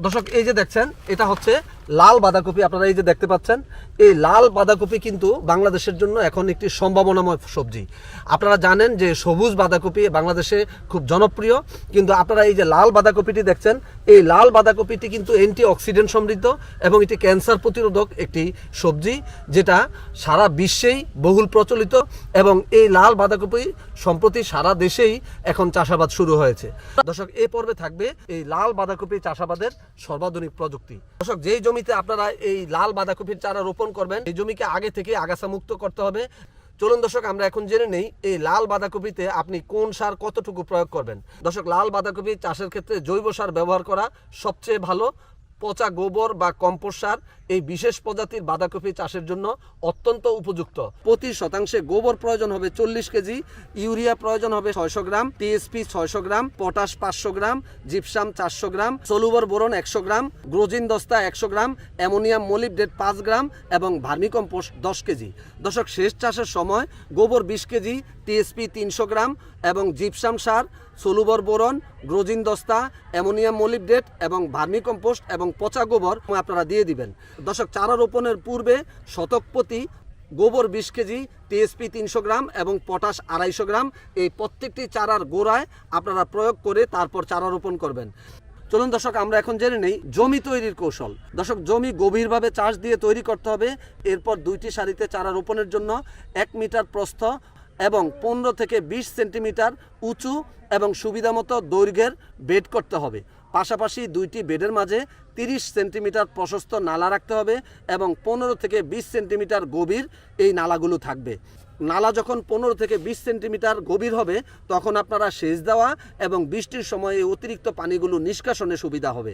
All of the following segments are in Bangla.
দর্শক এই যে দেখছেন এটা হচ্ছে লাল বাঁধাকপি আপনারা এই যে দেখতে পাচ্ছেন, এই লাল বাঁধাকপি কিন্তু বাংলাদেশের জন্য এখন একটি সম্ভাবনাময় সবজি। আপনারা জানেন যে সবুজ বাঁধাকপি বাংলাদেশে খুব জনপ্রিয়, কিন্তু আপনারা এই যে লাল বাঁধাকপিটি দেখছেন, এই লাল বাঁধাকপিটি কিন্তু অ্যান্টি অক্সিডেন্ট সমৃদ্ধ এবং এটি ক্যান্সার প্রতিরোধক একটি সবজি, যেটা সারা বিশ্বেই বহুল প্রচলিত এবং এই লাল বাঁধাকপি সম্প্রতি সারা দেশেই এখন চাষাবাদ শুরু হয়েছে। দর্শক এই পর্বে থাকবে এই লাল বাঁধাকপি চাষাবাদের সর্বাধুনিক প্রযুক্তি। দর্শক, যেই জমিতে আপনারা এই লাল বাঁধাকপির চারা রোপণ করবেন। এই জমিকে আগে থেকে আগাছা মুক্ত করতে হবে। চলুন দর্শক, আমরা এখন জেনে নেই এই লাল বাঁধাকপিতে আপনি কোন সার কতটুকু প্রয়োগ করবেন। দর্শক, লাল বাঁধাকপি চাষের ক্ষেত্রে জৈব সার ব্যবহার করা সবচেয়ে ভালো। পচা গোবর বা কম্পোস্ট সার এই বিশেষ প্রজাতির বাঁধাকপি চাষের জন্য অত্যন্ত উপযুক্ত। প্রতি শতাংশে গোবর প্রয়োজন হবে চল্লিশ কেজি, ইউরিয়া প্রয়োজন হবে ছয়শো গ্রাম টিএসপি ছয়শো গ্রাম, পটাশ পাঁচশো গ্রাম, জিপসাম চারশো গ্রাম, সলুবর বোরন একশো গ্রাম, গ্রোজিন দস্তা একশো গ্রাম, অ্যামোনিয়াম মোলিবডেট পাঁচ গ্রাম এবং ভার্মিকম্পোস্ট দশ কেজি। দশক শেষ চাষের সময় গোবর বিশ কেজি টিএসপি তিনশো গ্রাম এবং জিপসাম সার সলুবর বোরন, গ্রোজিন দস্তা, অ্যামোনিয়াম মোলিবডেট এবং ভার্মিকম্পোস্ট এবং পচা গোবর আপনারা দিয়ে দিবেন। দশক চারা রোপণের পূর্বে শতক প্রতি গোবর বিশ কেজি, টিএসপি তিনশো গ্রাম এবং পটাশ আড়াইশো গ্রাম এই প্রত্যেকটি চারার গোড়ায় আপনারা প্রয়োগ করে তারপর চারা রোপণ করবেন। চলুন দর্শক, আমরা এখন জেনে নেই জমি তৈরির কৌশল। দর্শক, জমি গভীরভাবে চাষ দিয়ে তৈরি করতে হবে। এরপর দুইটি সারিতে চারা রোপণের জন্য এক মিটার প্রস্থ এবং পনেরো থেকে বিশ সেন্টিমিটার উঁচু এবং সুবিধামতো দৈর্ঘ্যের বেড করতে হবে। পাশাপাশি দুইটি বেডের মাঝে তিরিশ সেন্টিমিটার প্রশস্ত নালা রাখতে হবে এবং পনেরো থেকে বিশ সেন্টিমিটার গভীর এই নালাগুলো থাকবে। নালা যখন পনেরো থেকে বিশ সেন্টিমিটার গভীর হবে, তখন আপনারা সেচ দেওয়া এবং বৃষ্টির সময়ে অতিরিক্ত পানিগুলো নিষ্কাশনে সুবিধা হবে।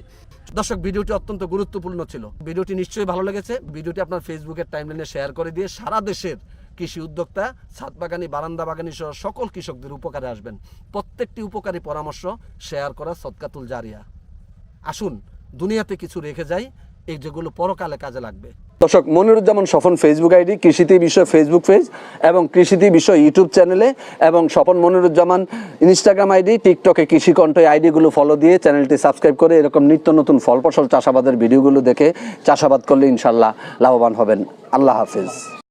দর্শক, ভিডিওটি অত্যন্ত গুরুত্বপূর্ণ ছিল। ভিডিওটি নিশ্চয়ই ভালো লেগেছে। ভিডিওটি আপনার ফেসবুকের টাইমলাইনে শেয়ার করে দিয়ে সারা দেশের কৃষি উদ্যোক্তা, ছাদ বাগানি, বারান্দা বাগানি সহ সকল কৃষকদের উপকারে আসবেন। প্রত্যেকটি উপকারী পরামর্শ শেয়ার করা সৎকাতুল জারিয়া। আসুন, দুনিয়াতে কিছু রেখে যাই, এই যেগুলো পরকালে কাজে লাগবে। দর্শক, মনিরুজ্জামান স্বপন ফেসবুক আইডি, কৃষিতে বিষয় ফেসবুক পেজ এবং কৃষিতে বিষয় ইউটিউব চ্যানেলে এবং স্বপন মনিরুজ্জামান ইনস্টাগ্রাম আইডি টিকটকে কৃষি কণ্ঠ আইডিগুলো ফলো দিয়ে চ্যানেলটি সাবস্ক্রাইব করে এরকম নিত্য নতুন ফল ফসল চাষাবাদের ভিডিওগুলো দেখে চাষাবাদ করলে ইনশাল্লাহ লাভবান হবেন। আল্লাহ হাফিজ।